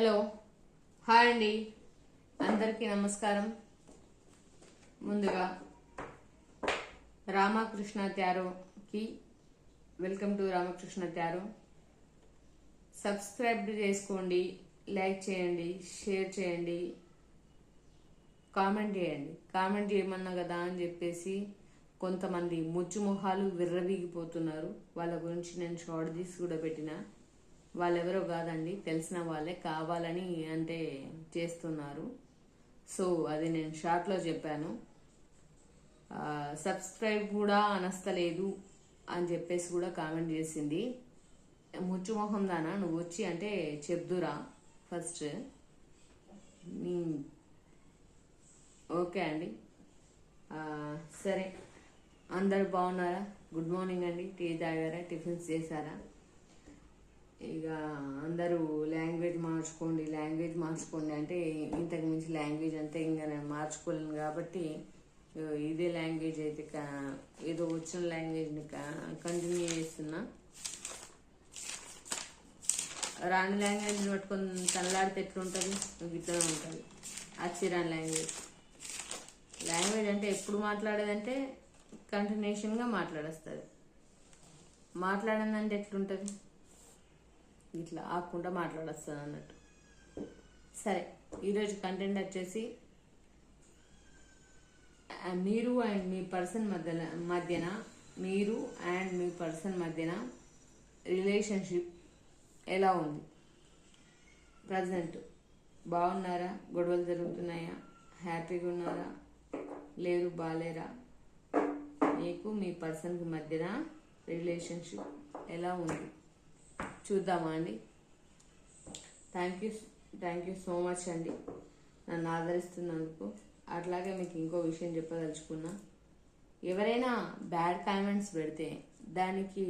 Hello. Hi అండి. అందరికీ నమస్కారం. ముందుగా రామకృష్ణ త్యారోకి వెల్కమ్ టు రామకృష్ణ త్యారో సబ్స్క్రైబ్ చేసుకోండి లైక్ చేయండి షేర్ చేయండి కామెంట్ చేయండి. కామెంట్ చేయమన్నా కదా అని చెప్పేసి కొంతమంది ముచ్చుమొహాలు విర్రవీగిపోతున్నారు. వాళ్ళ గురించి నేను షార్ట్ తీసి కూడా పెట్టిన. వాళ్ళెవరో కాదండి తెలిసిన వాళ్ళే కావాలని అంటే చేస్తున్నారు. సో అది నేను షార్ట్లో చెప్పాను. సబ్స్క్రైబ్ కూడా అనస్తలేదు అని చెప్పేసి కూడా కామెంట్ చేసింది. ముచ్చుమొహం దానా నువ్వు వచ్చి అంటే చెప్దురా ఫస్ట్. నీ ఓకే అండి. సరే. అందరు బాగున్నారా? గుడ్ మార్నింగ్ అండి. టీ తాగారా? టిఫిన్స్ చేశారా? ఇక అందరూ లాంగ్వేజ్ మార్చుకోండి లాంగ్వేజ్ మార్చుకోండి అంటే ఇంతకు మించి లాంగ్వేజ్ అంతే ఇంకా నేను మార్చుకోలేను కాబట్టి ఇదే లాంగ్వేజ్ అయితే ఏదో వచ్చిన లాంగ్వేజ్ని కంటిన్యూ చేస్తున్నా. రాని లాంగ్వేజ్ పట్టుకొని తనలాడితే ఎట్లుంటుంది? ఇట్లనే ఉంటుంది. అచ్చిరాని లాంగ్వేజ్. లాంగ్వేజ్ అంటే ఎప్పుడు మాట్లాడేదంటే కంటిన్యూషన్గా మాట్లాడేస్తుంది. మాట్లాడిందంటే ఎట్లుంటుంది? ఇట్లా ఆకుండా మాట్లాడొస్తుంది అన్నట్టు. సరే ఈరోజు కంటెంట్ వచ్చేసి మీరు అండ్ మీ పర్సన్ మధ్యన మధ్యన మీరు అండ్ మీ పర్సన్ మధ్యన రిలేషన్షిప్ ఎలా ఉంది? ప్రజెంట్ బాగున్నారా? గొడవలు జరుగుతున్నాయా? హ్యాపీగా ఉన్నారా? లేరు బాలేరా? మీకు మీ పర్సన్కి మధ్యన రిలేషన్షిప్ ఎలా ఉంది? చూద్దామా అండి thank you thank you so much అండి. నన్ను ఆదరిస్తున్నందుకు. అట్లాగే మీకు ఇంకో విషయం చెప్పదలుచుకున్నా. ఎవరైనా బ్యాడ్ కామెంట్స్ పెడితే దానికి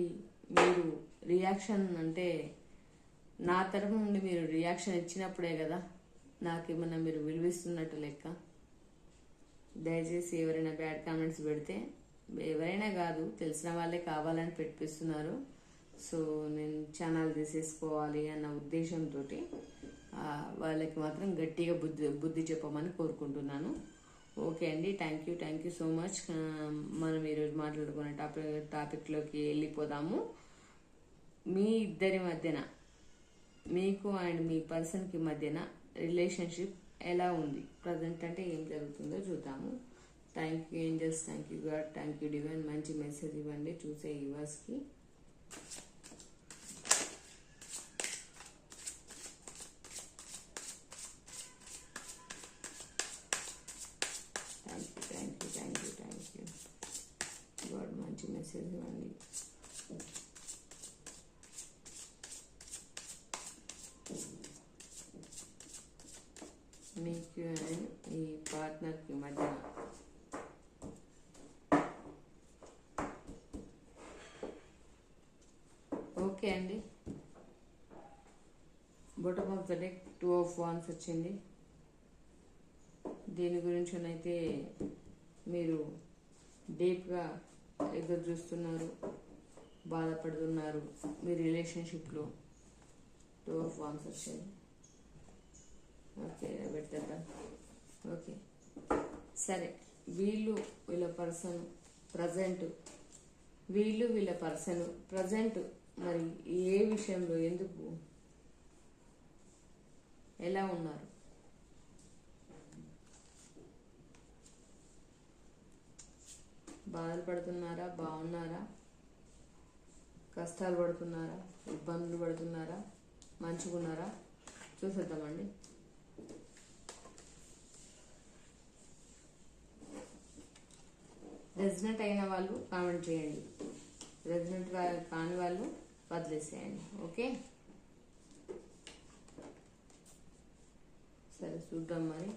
మీరు రియాక్షన్ అంటే నా తరఫు నుండి మీరు రియాక్షన్ ఇచ్చినప్పుడే కదా నాకేమన్నా మీరు విలువిస్తున్నట్టు లెక్క. దయచేసి ఎవరైనా బ్యాడ్ కామెంట్స్ పెడితే ఎవరైనా కాదు తెలిసిన వాళ్ళే కావాలని పెట్టిస్తున్నారు సో నేను ఛానల్ తీసేసుకోవాలి అన్న ఉద్దేశంతో వాళ్ళకి మాత్రం గట్టిగా బుద్ధి బుద్ధి చెప్పమని కోరుకుంటున్నాను. ఓకే అండి thank you thank you so much మనం ఈరోజు మాట్లాడుకునే టాపిక్ టాపిక్లోకి వెళ్ళిపోదాము. మీ ఇద్దరి మధ్యన మీకు అండ్ మీ పర్సన్కి మధ్యన రిలేషన్షిప్ ఎలా ఉంది? ప్రజెంట్ అంటే ఏం జరుగుతుందో చూద్దాము. Thank you angels thank you God thank you divine మంచి మెసేజ్ ఇవ్వండి చూసే యువర్స్కి thank you thank you thank you thank you God మంచి మీకు ఈ పార్ట్నర్కి మధ్యన ఓకే అండి bottom of the deck two of wands వచ్చింది. దీని గురించి అయితే మీరు డీప్గా ఎదురు చూస్తున్నారు బాధపడుతున్నారు మీ రిలేషన్షిప్లో. టూ ఆఫ్ వాన్స్ వచ్చింది ఓకే పెడతా ఓకే సరే వీళ్ళు వీళ్ళ పర్సన్ ప్రజెంట్ వీళ్ళు వీళ్ళ పర్సన్ ప్రజెంట్ మరి ఏ విషయంలో ఎందుకు? ఎలా ఉన్నారు? బాధలు పడుతున్నారా? బాగున్నారా? కష్టాలు పడుతున్నారా? ఇబ్బందులు పడుతున్నారా? మంచుకున్నారా చూసేద్దామండి. రెసిడెంట్ అయిన వాళ్ళు కామెంట్ చేయండి. రెసిడెంట్ కాని వాళ్ళు వదిలేసేయండి. ఓకే? సరే చూద్దాం మరి.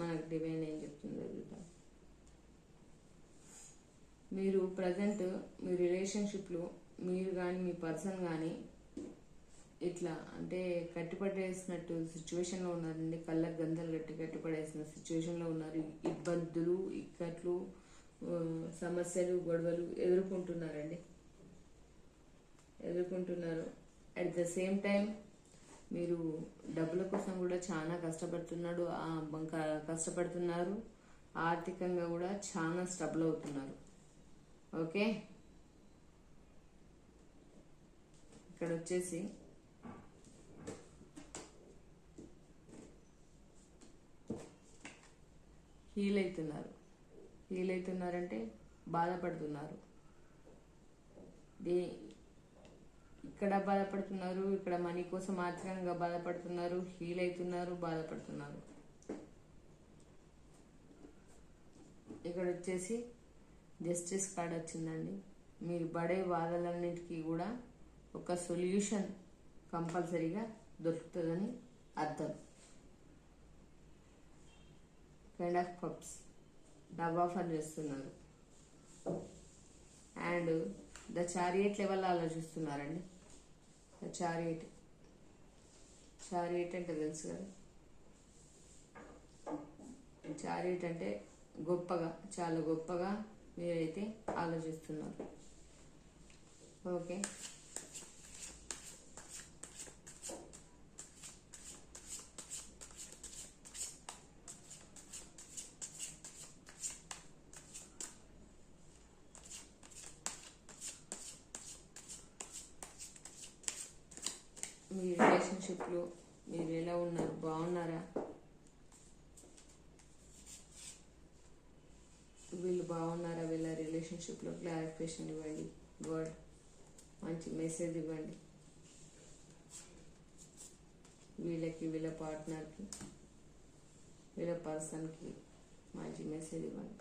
మనకు డివైన్ ఏం చెప్తుందో చూద్దాం. మీరు ప్రజెంట్ మీ రిలేషన్షిప్లో మీరు కానీ మీ పర్సన్ కానీ ఇట్లా అంటే కట్టిపడేసినట్టు సిచ్యువేషన్లో ఉన్నారండి. కళ్ళకు గంధలు కట్టి కట్టిపడేసిన సిచ్యువేషన్లో ఉన్నారు. ఇబ్బందులు ఇక్కట్లు సమస్యలు గొడవలు ఎదుర్కొంటున్నారండి. ఎదుర్కొంటున్నారు. అట్ ద సేమ్ టైం మీరు డబ్బుల కోసం కూడా చాలా కష్టపడుతున్నాడు. ఆ కష్టపడుతున్నారు. ఆర్థికంగా కూడా చాలా స్ట్రబుల్ అవుతున్నారు. ఓకే. ఇక్కడ వచ్చేసి హీల్ అవుతున్నారు. హీల్ అవుతున్నారంటే బాధపడుతున్నారు. ఇక్కడ బాధపడుతున్నారు ఇక్కడ మనీ కోసం ఆర్థికంగా బాధపడుతున్నారు హీల్ అవుతున్నారు బాధపడుతున్నారు. ఇక్కడ వచ్చేసి జస్టిస్ కార్డ్ వచ్చిందండి. మీరు పడే బాధలన్నిటికీ కూడా ఒక సొల్యూషన్ కంపల్సరీగా దొరుకుతుందని అర్థం. కైండ్ ఆఫ్ కప్స్ డబ్ ఆఫర్ చేస్తున్నారు. అండ్ ద చారియట్ లెవెల్ ఆలోచిస్తున్నారండి ద చారియట్ చారియట్ అంటే తెలుసు కదా. చారియట్ అంటే గొప్పగా చాలా గొప్పగా మీరైతే ఆలోచిస్తున్నారు. ఓకే. మీ రిలేషన్షిప్లో మీరు ఎలా ఉన్నారు? బాగున్నారా వీళ్ళు బాగున్నారా వీళ్ళ రిలేషన్షిప్లో క్లారిఫికేషన్ ఇవ్వండి. వర్డ్ మంచి మెసేజ్ ఇవ్వండి. వీళ్ళకి వీళ్ళ పార్ట్నర్కి వీళ్ళ పర్సన్కి మంచి మెసేజ్ ఇవ్వండి.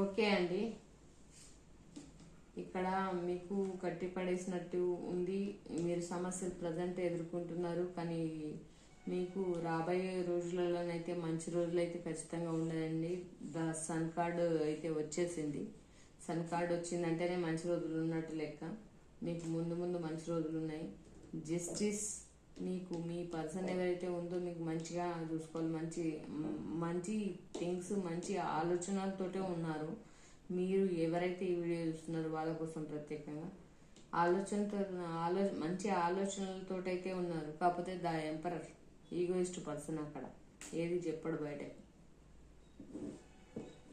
ఓకే అండి. ఇక్కడ మీకు కట్టి పడేసినట్టు ఉంది. మీరు సమస్యలు ప్రజెంట్ ఎదుర్కొంటున్నారు. కానీ మీకు రాబోయే రోజులలోనైతే మంచి రోజులు అయితే ఖచ్చితంగా ఉండదండి ద సన్ కార్డ్ అయితే వచ్చేసింది. సన్ కార్డ్ వచ్చిందంటేనే మంచి రోజులు ఉన్నట్టు లెక్క. మీకు ముందు ముందు మంచి రోజులు ఉన్నాయి. జస్టిస్ మీకు మీ పర్సన్ ఎవరైతే ఉందో మీకు మంచిగా చూసుకోవాలి మంచి మంచి థింగ్స్ మంచి ఆలోచనలతోటే ఉన్నారు. మీరు ఎవరైతే ఈ వీడియో చూస్తున్నారో వాళ్ళ కోసం ప్రత్యేకంగా ఆలోచనతో ఆలో మంచి ఆలోచనలతోటైతే ఉన్నారు. కాకపోతే ద ఎంపరర్ ఈగోయిస్ట్ పర్సన్ అక్కడ. ఏది చెప్పడు బయట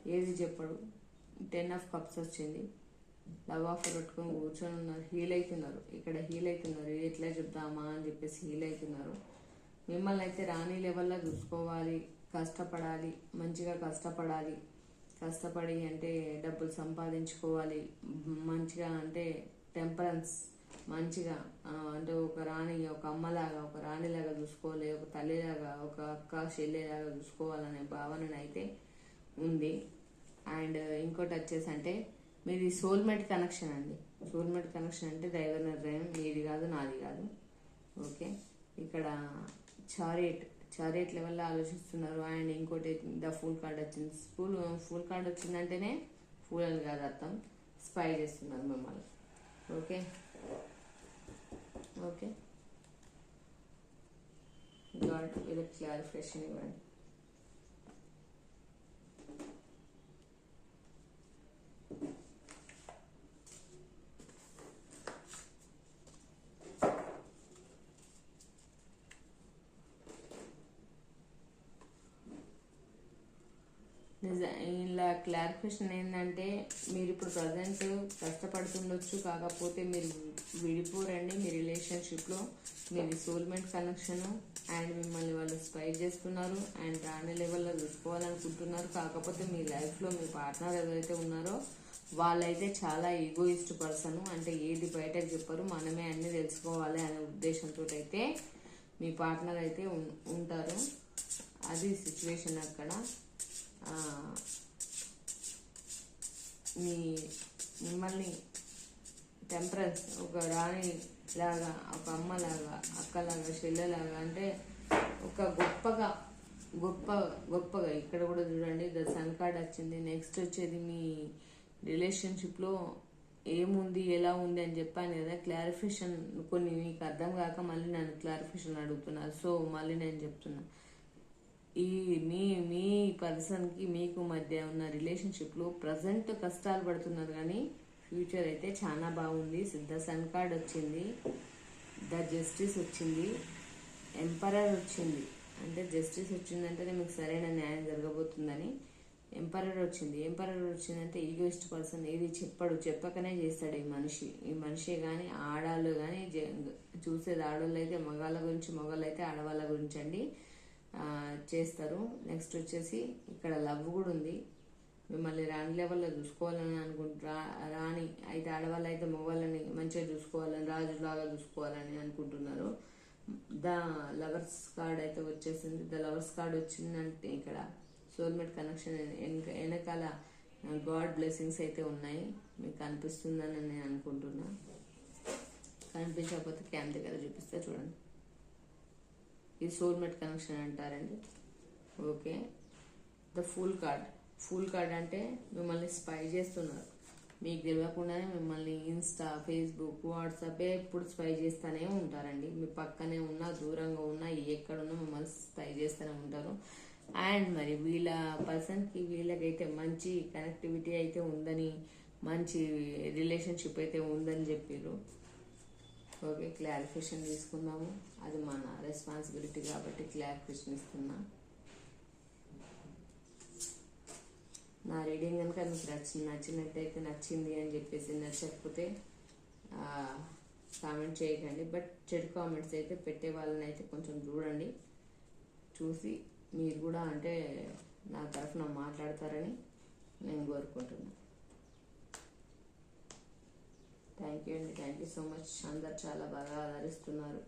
ఏది చెప్పడు. టెన్ ఆఫ్ కప్స్ వచ్చింది. లవ్ ఆఫర్ పెట్టుకొని కూర్చొని ఉన్నారు. హీల్ అవుతున్నారు ఇక్కడ హీల్ అవుతున్నారు ఎట్లా చెప్దామా అని చెప్పేసి హీల్ అవుతున్నారు మిమ్మల్ని అయితే రాణి లెవెల్లో చూసుకోవాలి. కష్టపడాలి. మంచిగా కష్టపడాలి. కష్టపడి అంటే డబ్బులు సంపాదించుకోవాలి. మంచిగా అంటే టెంపరెన్స్ మంచిగా అంటే ఒక రాణి ఒక అమ్మలాగా ఒక రాణిలాగా చూసుకోవాలి. ఒక తల్లిలాగా ఒక అక్క చెల్లెలాగా చూసుకోవాలనే భావన అయితే ఉంది. అండ్ ఇంకోటి వచ్చేసి అంటే మీది సోల్మేట్ కనెక్షన్ అండి. సోల్మేట్ కనెక్షన్ అంటే దైవ నిర్ణయం మీది కాదు నాది కాదు. ఓకే. ఇక్కడ చారియట్ చారియట్ లెవెల్లో ఆలోచిస్తున్నారు. అండ్ ఇంకోటి ద ఫుల్ కార్డ్ వచ్చింది. ఫుల్ ఫుల్ కార్డ్ వచ్చిందంటేనే ఫుల్ అని కాదు అర్థం. స్పై చేస్తున్నారు మిమ్మల్ని. ఓకే. ఓకే. గాడ్ వీళ్ళకి క్లారిఫికేషన్ ఇవ్వండి నిజ ఇలా క్లారిఫికేషన్ ఏంటంటే మీరు ఇప్పుడు ప్రజెంట్ కష్టపడుతుండొచ్చు కాకపోతే మీరు విడిపోరండి మీ రిలేషన్షిప్లో. మీది సోల్మెంట్ కనెక్షన్ అండ్ మిమ్మల్ని వాళ్ళు స్పై చేస్తున్నారు అండ్ రాని లెవెల్లో చూసుకోవాలనుకుంటున్నారు. కాకపోతే మీ లైఫ్లో మీ పార్ట్నర్ ఎవరైతే ఉన్నారో వాళ్ళైతే చాలా ఈగోయిస్ట్ పర్సన్. అంటే ఏది బయటకు చెప్పరు మనమే అన్ని తెలుసుకోవాలి అనే ఉద్దేశంతో అయితే మీ పార్ట్నర్ అయితే ఉంటారు. అది సిచ్యువేషన్ అక్కడ. మీ మిమ్మల్ని టెంపరెన్స్ ఒక రాణి లాగా ఒక అమ్మలాగా అక్కలాగా చెల్లెలాగా అంటే ఒక గొప్పగా గొప్ప గొప్పగా. ఇక్కడ కూడా చూడండి ద సన్ కార్డ్ వచ్చింది. నెక్స్ట్ వచ్చేది మీ రిలేషన్షిప్లో ఏముంది ఎలా ఉంది అని చెప్పాను కదా. క్లారిఫికేషన్ కొన్ని మీకు అర్థం కాక మళ్ళీ నన్ను క్లారిఫికేషన్ అడుగుతున్నారు. సో మళ్ళీ నేను చెప్తున్నాను ఈ మీ మీ పర్సన్కి మీకు మధ్య ఉన్న రిలేషన్షిప్లో ప్రజెంట్ కష్టాలు పడుతున్నారు కానీ ఫ్యూచర్ అయితే చాలా బాగుంది. ద సన్ కార్డ్ వచ్చింది. ద జస్టిస్ వచ్చింది. ఎంపరర్ వచ్చింది. అంటే జస్టిస్ వచ్చిందంటేనే మీకు సరైన న్యాయం జరగబోతుందని ఎంపరర్ వచ్చింది. ఎంపరర్ వచ్చిందంటే ఈగోయిస్ట్ పర్సన్ ఏది చెప్పడు చెప్పకనే చేస్తాడు ఈ మనిషి. ఈ మనిషి కానీ ఆడాళ్ళు కానీ చూసేది ఆడవాళ్ళు అయితే మగాళ్ళ గురించి మగాళ్ళు అయితే ఆడవాళ్ళ గురించి అండి చేస్తారు. నెక్స్ట్ వచ్చేసి ఇక్కడ లవ్ కూడా ఉంది. మిమ్మల్ని రాని లెవెల్లో చూసుకోవాలని అనుకుంటారా రాని అయితే ఆడవాళ్ళు అయితే మగవాళ్ళని మంచిగా చూసుకోవాలని రాజులాగా చూసుకోవాలని అనుకుంటున్నారు. ద లవర్స్ కార్డ్ అయితే వచ్చేసింది. ద లవర్స్ కార్డ్ వచ్చిందంటే ఇక్కడ సోల్మేట్ కనెక్షన్ వెనక వెనకాల గాడ్ బ్లెస్సింగ్స్ అయితే ఉన్నాయి. మీకు కనిపిస్తుందని నేను అనుకుంటున్నా. కనిపించకపోతే క్యామ్ దగ్గర చూపిస్తే చూడండి. ఇది సోల్మేట్ కనెక్షన్ అంటారండి. Okay. The fool card fool card అంటే మిమ్మల్ని స్పై చేస్తున్నారు. మీకు తెలియకుండానే మిమ్మల్ని ఇన్స్టా ఫేస్బుక్ వాట్సాప్ ఎప్పుడు స్పై చేస్తూనే ఉంటారండి. మీ పక్కనే ఉన్నా దూరంగా ఉన్నా ఎక్కడున్నా మిమ్మల్ని స్పై చేస్తూనే ఉంటారు. అండ్ మరి వీళ్ళ పర్సన్కి వీళ్ళకైతే మంచి కనెక్టివిటీ అయితే ఉందని మంచి రిలేషన్షిప్ అయితే ఉందని చెప్పారు ఓకే క్లారిఫికేషన్ తీసుకుందాము. అది మన రెస్పాన్సిబిలిటీ కాబట్టి క్లారిఫికేషన్ ఇస్తున్నా. నా రీడింగ్ కనుక మీకు నచ్చింది నచ్చినట్టయితే నచ్చింది అని చెప్పేసి నచ్చకపోతే కామెంట్ చేయకండి. బట్ చెడు కామెంట్స్ అయితే పెట్టే వాళ్ళని అయితే కొంచెం చూడండి. చూసి మీరు కూడా అంటే నా తరఫున మాట్లాడతారని నేను కోరుకుంటున్నాను థ్యాంక్ యూ అండి. థ్యాంక్ యూ సో మచ్ అందరు చాలా బాగా ఆదరిస్తున్నారు.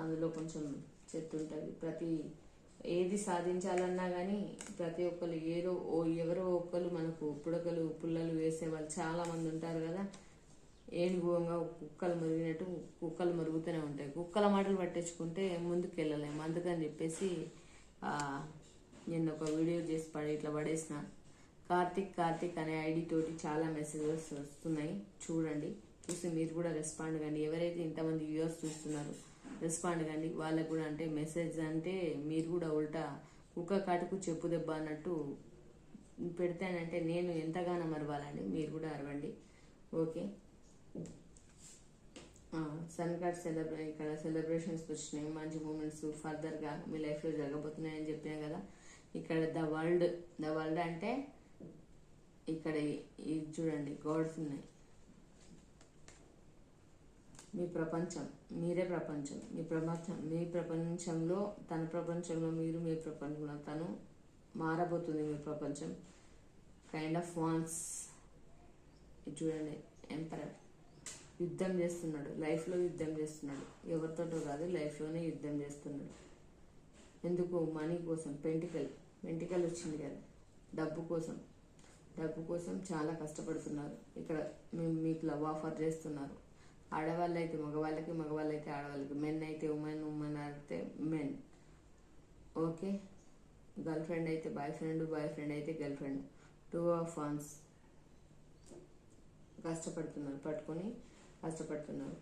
అందులో కొంచెం చెత్త ఉంటుంది. ప్రతి ఏది సాధించాలన్నా కానీ ప్రతి ఒక్కరు ఏదో ఓ ఎవరో ఒక్కరు మనకు పుడకలు పుల్లలు వేసే వాళ్ళు చాలా మంది ఉంటారు కదా. ఏనుగువంగా కుక్కలు మరిగినట్టు కుక్కలు మరుగుతూనే ఉంటాయి. కుక్కల మాటలు పట్టించుకుంటే ముందుకు వెళ్ళలేము అందుకని చెప్పేసి నేను ఒక వీడియో చేసి పడి ఇట్లా పడేసిన. కార్తిక్ కార్తిక్ అనే ఐడి తోటి చాలా మెసేజెస్ వస్తున్నాయి. చూడండి. చూసి మీరు కూడా రెస్పాండ్ కండి. ఎవరైతే ఇంతమంది వ్యూవర్స్ చూస్తున్నారు రెస్పాండ్ కండి. వాళ్ళకు కూడా అంటే మెసేజ్ అంటే మీరు కూడా ఉల్టా కుక్క కాటుకు చెప్పు దెబ్బ అన్నట్టు పెడతానంటే నేను ఎంతగానో మరవాలండి. మీరు కూడా అరవండి. ఓకే. సన్ కార్డ్ సెలబ్రే ఇక్కడ సెలబ్రేషన్స్ వచ్చినాయి. మంచి మూమెంట్స్ ఫర్దర్గా మీ లైఫ్లో జరగబోతున్నాయని చెప్పాను కదా. ఇక్కడ ద వరల్డ్ ద వరల్డ్ అంటే ఇక్కడ ఇది చూడండి గాడ్స్ ఉన్నాయి. మీ ప్రపంచం మీరే ప్రపంచం మీ ప్రపంచం మీ ప్రపంచంలో తన ప్రపంచంలో మీరు మీ ప్రపంచంలో తను మారబోతుంది మీ ప్రపంచం. కైండ్ ఆఫ్ వాన్స్ ఇది చూడండి ఎంపరర్ యుద్ధం చేస్తున్నాడు లైఫ్లో యుద్ధం చేస్తున్నాడు. ఎవరితోటో కాదు లైఫ్లోనే యుద్ధం చేస్తున్నాడు. ఎందుకు? మనీ కోసం పెంటికల్ పెంటికల్ వచ్చింది కదా డబ్బు కోసం. డబ్బు కోసం చాలా కష్టపడుతున్నారు. ఇక్కడ మేము మీకు లవ్ ఆఫర్ చేస్తున్నారు. ఆడవాళ్ళు అయితే మగవాళ్ళకి మగవాళ్ళు అయితే ఆడవాళ్ళకి. మెన్ అయితే ఉమెన్ ఉమెన్ అయితే మెన్ ఓకే గర్ల్ ఫ్రెండ్ అయితే బాయ్ ఫ్రెండ్ బాయ్ ఫ్రెండ్ అయితే girlfriend two of wands కష్టపడుతున్నారు పట్టుకొని కష్టపడుతున్నారు.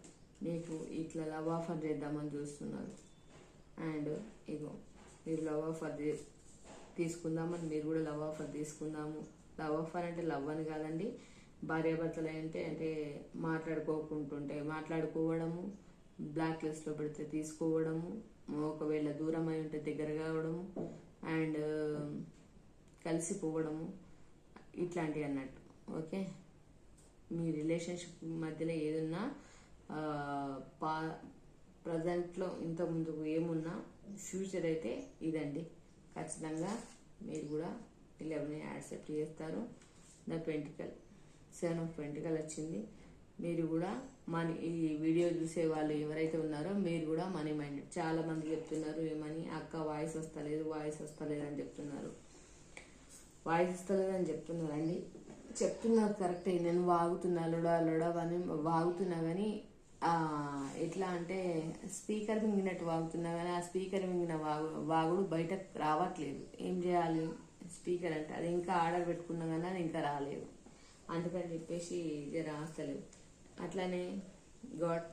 మీకు ఇట్లా లవ్ ఆఫర్ చేద్దామని చూస్తున్నారు. అండ్ ఇగో మీరు లవ్ ఆఫర్ తీసుకుందామని మీరు కూడా లవ్ ఆఫర్ తీసుకుందాము. లవ్ ఆఫర్ అంటే లవ్ అని కాదండి. భార్యాభర్తలు అంటే అంటే మాట్లాడుకోకుంటుంటే మాట్లాడుకోవడము బ్లాక్ లిస్ట్లో పెడితే తీసుకోవడము ఒకవేళ దూరం అయి ఉంటే దగ్గర కావడము అండ్ కలిసిపోవడము ఇట్లాంటివి అన్నట్టు. ఓకే? మీ రిలేషన్షిప్ మధ్యలో ఏదన్నా పా ప్రజెంట్లో ఇంత ముందుకు ఏమున్నా ఫ్యూచర్ అయితే ఇదండి. ఖచ్చితంగా మీరు కూడా ఇలెవెన్ యాక్సెప్ట్ చేస్తారు? The pentacle seven of pentacle వచ్చింది. మీరు కూడా మనీ ఈ వీడియో చూసే వాళ్ళు ఎవరైతే ఉన్నారో మీరు కూడా మనీ మైండెడ్ చాలా మంది చెప్తున్నారు ఏమని? అక్క వాయిస్ వస్తలేదు వాయిస్ వస్తలేదు అని చెప్తున్నారు. వాయిస్ వస్తలేదు అని చెప్తున్నారండి. చెప్తున్నారు కరెక్టే నేను వాగుతున్నా లొడా లొడా అని వాగుతున్నా కానీ ఎట్లా అంటే స్పీకర్ మింగినట్టు వాగుతున్నా కానీ ఆ స్పీకర్ మింగిన వాగు వాగుడు బయటకు రావట్లేదు. ఏం చేయాలి? స్పీకర్ అంటే అది ఇంకా ఆర్డర్ పెట్టుకున్నా కానీ అది ఇంకా రాలేదు. అందుకని చెప్పేసి ఇది రాస్తలేదు. అట్లానే గాడ్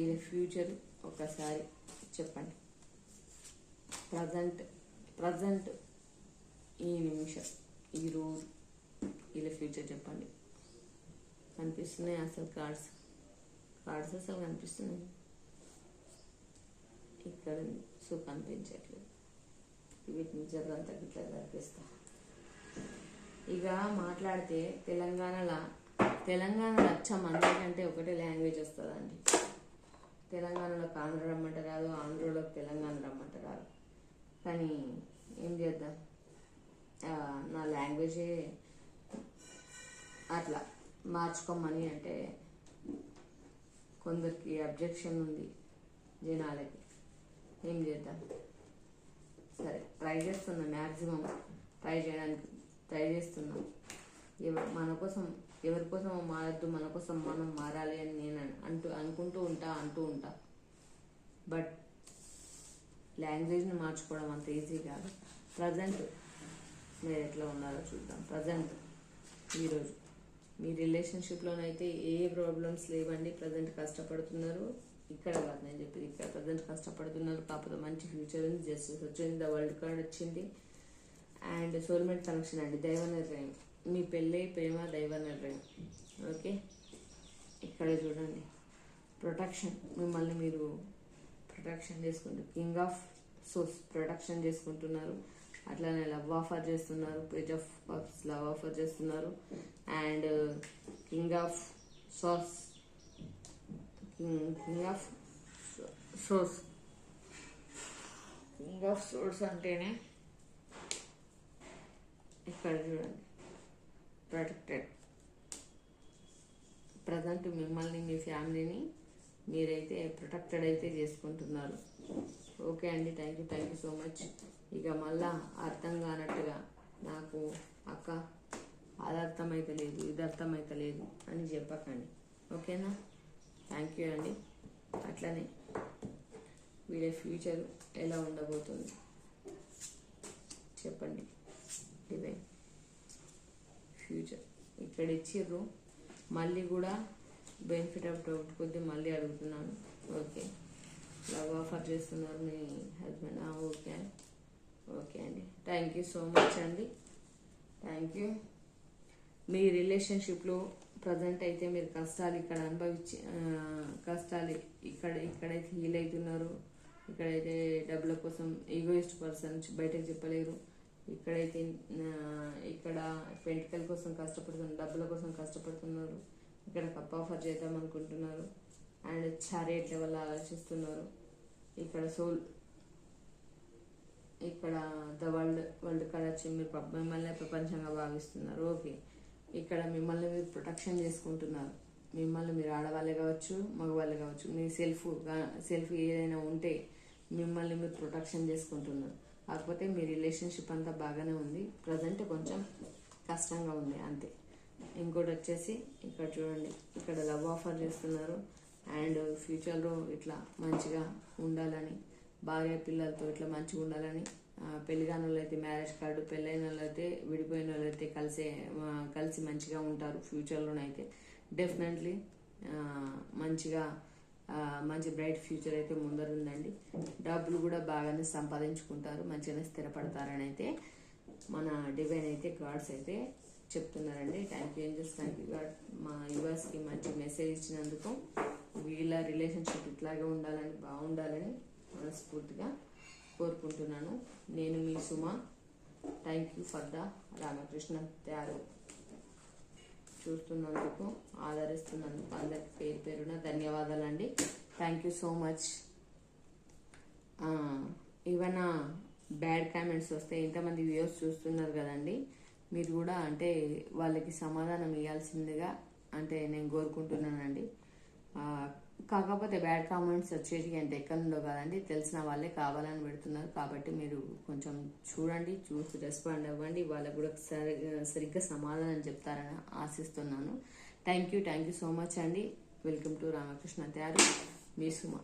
ఇది ఫ్యూచర్ ఒకసారి చెప్పండి. ప్రజెంట్ ప్రజెంట్ ఈ నిమిషం ఈ రోజు ఇలా ఫ్యూచర్ చెప్పండి. కనిపిస్తున్నాయి అసలు కార్డ్స్? కార్డ్స్ అసలు కనిపిస్తున్నాయి? ఇక్కడ సో కనిపించట్లేదు వీటిని జబ్బం ఇట్లా కనిపిస్తా ఇక మాట్లాడితే తెలంగాణలో తెలంగాణలో అచ్చం అందరికంటే ఒకటే లాంగ్వేజ్ వస్తుందండి. తెలంగాణలోకి ఆంధ్ర రమ్మంట రాదు ఆంధ్రలో తెలంగాణ రమ్మంట రాదు కానీ ఏం చేద్దాం? నా లాంగ్వేజే అట్లా. మార్చుకోమని అంటే కొందరికి అబ్జెక్షన్ ఉంది జనాలకి. ఏం చేద్దాం? సరే ట్రై చేస్తున్నా మ్యాక్సిమం ట్రై చేయడానికి ట్రై చేస్తున్నాం. ఎవరు మన కోసం ఎవరి కోసం మారద్దు మన కోసం మనం మారాలి అని నేను అంటూ అనుకుంటూ ఉంటా అంటూ ఉంటా. బట్ లాంగ్వేజ్ని మార్చుకోవడం అంత ఈజీ కాదు. ప్రజెంట్ మీరు ఎట్లా ఉన్నారో చూద్దాం. ప్రజెంట్ ఈరోజు. మీ రిలేషన్షిప్లోనైతే ఏ ప్రాబ్లమ్స్ లేవండి. ప్రజెంట్ కష్టపడుతున్నారు. ఇక్కడ కాదు నేను చెప్పేది ఇక్కడ ప్రజెంట్ కష్టపడుతున్నారు. కాకపోతే మంచి ఫ్యూచర్ ఉంది. జస్టిస్ వచ్చింది ద వరల్డ్ కార్డ్ వచ్చింది. అండ్ సోల్మెంట్ కనెక్షన్ అండి. దైవ నిర్ణయం మీ పెళ్ళి ప్రేమ దైవ నిర్ణయం ఓకే ఇక్కడ చూడండి. ప్రొటెక్షన్ మిమ్మల్ని మీరు ప్రొటెక్షన్ చేసుకుంటారు కింగ్ ఆఫ్ సోర్స్ ప్రొటెక్షన్ చేసుకుంటున్నారు. అట్లానే లవ్ ఆఫర్ చేస్తున్నారు. Page of cups love offer చేస్తున్నారు. And king of swords of swords king of swords అంటేనే ఇక్కడ చూడండి. ప్రొటెక్టెడ్ ప్రజెంట్ మిమ్మల్ని మీ ఫ్యామిలీని మీరైతే ప్రొటెక్టెడ్ అయితే చేసుకుంటున్నారు. ఓకే అండి thank you thank you so much ఇక మళ్ళా అర్థం కానట్టుగా నాకు అక్క అది అర్థమైతే లేదు ఇది అర్థమైతే లేదు అని చెప్పకండి. ఓకేనా? థ్యాంక్ యూ అండి అట్లనే వీళ్ళ ఫ్యూచర్ ఎలా ఉండబోతుంది? చెప్పండి. ఇవే ఫ్యూచర్ ఇక్కడ ఇచ్చిర్రు. మళ్ళీ కూడా బెనిఫిట్ ఆఫ్ డౌట్ కొద్దీ మళ్ళీ అడుగుతున్నాను. ఓకే లవ్ ఆఫర్ చేస్తున్నారు మీ హస్బెండ్ ఓకే ఓకే అండి థ్యాంక్ యూ సో మచ్ అండి థ్యాంక్ యూ మీ రిలేషన్షిప్లో ప్రజెంట్ అయితే మీరు కష్టాలు ఇక్కడ అనుభవించి కష్టాలు ఇక్కడ ఇక్కడైతే హీల్ అవుతున్నారు. ఇక్కడైతే డబ్బుల కోసం ఈగోయిస్ట్ పర్సన్ బయటకు చెప్పలేరు. ఇక్కడైతే ఇక్కడ పెంటికల్ కోసం కష్టపడుతున్నారు డబ్బుల కోసం కష్టపడుతున్నారు. ఇక్కడ కప్ ఆఫర్ చేద్దాం అనుకుంటున్నారు. అండ్ చారియట్ లెవెల్ ఆలోచిస్తున్నారు. ఇక్కడ సోల్ ఇక్కడ ద వరల్డ్ వరల్డ్ కార్డ్ వచ్చి మీరు మిమ్మల్ని ప్రపంచంగా భావిస్తున్నారు. ఓకే ఇక్కడ మిమ్మల్ని మీరు ప్రొటెక్షన్ చేసుకుంటున్నారు. మిమ్మల్ని మీరు ఆడవాళ్ళే కావచ్చు మగవాళ్ళే కావచ్చు మీ సెల్ఫ్ సెల్ఫ్ ఏదైనా ఉంటే మిమ్మల్ని మీరు ప్రొటెక్షన్ చేసుకుంటున్నారు. కాకపోతే మీ రిలేషన్షిప్ అంతా బాగానే ఉంది. ప్రజెంట్ కొంచెం కష్టంగా ఉంది అంతే. ఇంకోటి వచ్చేసి ఇక్కడ చూడండి ఇక్కడ లవ్ ఆఫర్ చేస్తున్నారు. అండ్ ఫ్యూచర్లో ఇట్లా మంచిగా ఉండాలని భార్య పిల్లలతో ఇట్లా మంచిగా ఉండాలని ఆ, వాళ్ళైతే మ్యారేజ్ కార్డు పెళ్ళైన వాళ్ళైతే విడిపోయిన వాళ్ళైతే కలిసే కలిసి మంచిగా ఉంటారు ఫ్యూచర్లోనైతే. డెఫినెట్లీ మంచిగా మంచి బ్రైట్ ఫ్యూచర్ అయితే ముందరుందండి. డబ్బులు కూడా బాగానే సంపాదించుకుంటారు మంచిగానే స్థిరపడతారని అయితే మన డివైన్ అయితే గాడ్స్ అయితే చెప్తున్నారండి. Thank you angels thank you God మా యువర్స్కి మంచి మెసేజ్ ఇచ్చినందుకు వీళ్ళ రిలేషన్షిప్ ఇట్లాగే ఉండాలని బాగుండాలని మనస్ఫూర్తిగా కోరుకుంటున్నాను. నేను మీ Suma. Thank you for the Ramakrishna త్యారు చూస్తున్నందుకు ఆదరిస్తున్నందుకు అందరికి పేరు పేరున ధన్యవాదాలండి. థ్యాంక్ యూ సో మచ్ ఏమైనా బ్యాడ్ కామెంట్స్ వస్తే ఎంతమంది వ్యూస్ చూస్తున్నారు కదండి. మీరు కూడా అంటే వాళ్ళకి సమాధానం ఇవ్వాల్సిందిగా అంటే నేను కోరుకుంటున్నానండి. కాకపోతే బ్యాడ్ కామెంట్స్ వచ్చేసి అంటే ఎక్కడ కాదండి. తెలిసిన వాళ్ళే కావాలని పెడుతున్నారు. కాబట్టి మీరు కొంచెం చూడండి చూసి రెస్పాండ్ అవ్వండి. వాళ్ళకు కూడా సరి సరిగ్గా సమాధానం చెప్తారని ఆశిస్తున్నాను. Thank you thank you so much అండి. వెల్కమ్ టు రామకృష్ణ త్యారు మీ సుమ.